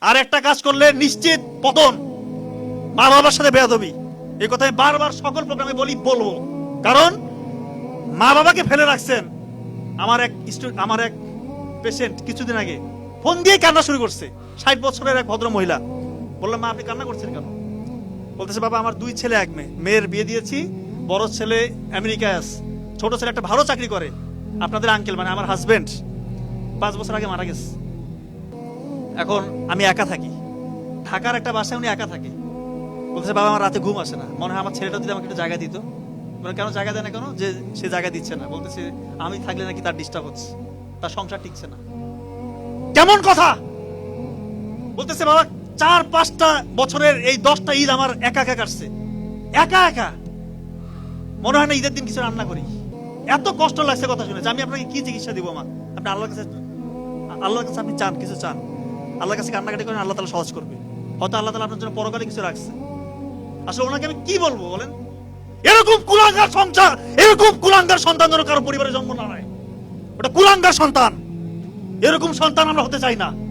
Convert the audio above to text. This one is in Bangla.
আর একটা কাজ করলে নিশ্চিত পতন। মা বাবার সাথে বেয়াদবি। এই কথা বারবার সকল প্রোগ্রামে বলি, বলব। কারণ, মা বাবাকে ফেলে রাখছেন আমার এক আমার এক পেশেন্ট কিছুদিন আগে। ফোন দিয়ে কান্না শুরু করছে। ষাট বছরের এক ভদ্র মহিলা। বললাম, মা, আপনি কান্না করছেন কেন? বলতেছে, বাবা, আমার দুই ছেলে, এক মেয়ে। মেয়ের বিয়ে দিয়েছি। বড় ছেলে আমেরিকায় আছে। ছোট ছেলে একটা ভালো চাকরি করে। আপনাদের আঙ্কেল মানে আমার হাজবেন্ড পাঁচ বছর আগে মারা গেছে। এখন আমি একা থাকি। ঢাকার একটা বাসায় উনি একা থাকে। বলতেছে, বাবা, আমার রাতে ঘুম আসে না। মনে হয় আমার ছেলেটা যদি আমাকে একটু জায়গা দিত। মানে কেন জায়গা দেয় না কেন? যে, সে জায়গা দিচ্ছে না। বলতেছে, আমি থাকলে নাকি তার ডিস্টার্ব হচ্ছে। তার সংসার টিকছে না। কেমন কথা? বলতেছে, বাবা, চার পাঁচটা বছরের এই দশটা ঈদ আমার একা একা কাটছে। একা একা। মনে হয় না ঈদের দিন কিছু রান্না করি। এত কষ্ট লাগছে কথা শুনে যে, আমি আপনাকে কি চিকিৎসা দিব, মা? আপনি আল্লাহর কাছে আল্লাহর কাছে আপনি চান, কিছু চান। আল্লাহর কাছে কান্নাকাটি করেন, আল্লাহ তালা সহজ করবে। হয়তো আল্লাহ তালা আপনার জন্য পরকালে কিছু রাখছে। আসলে ওনাকে আমি কি বলব বলেন? এরকম কুলাঙ্গার সংসার এরকম কুলাঙ্গার সন্তান যেন কারও পরিবারে জন্ম না নেয়। ওটা কুলাঙ্গার সন্তান। এরকম সন্তান আমরা হতে চাই না।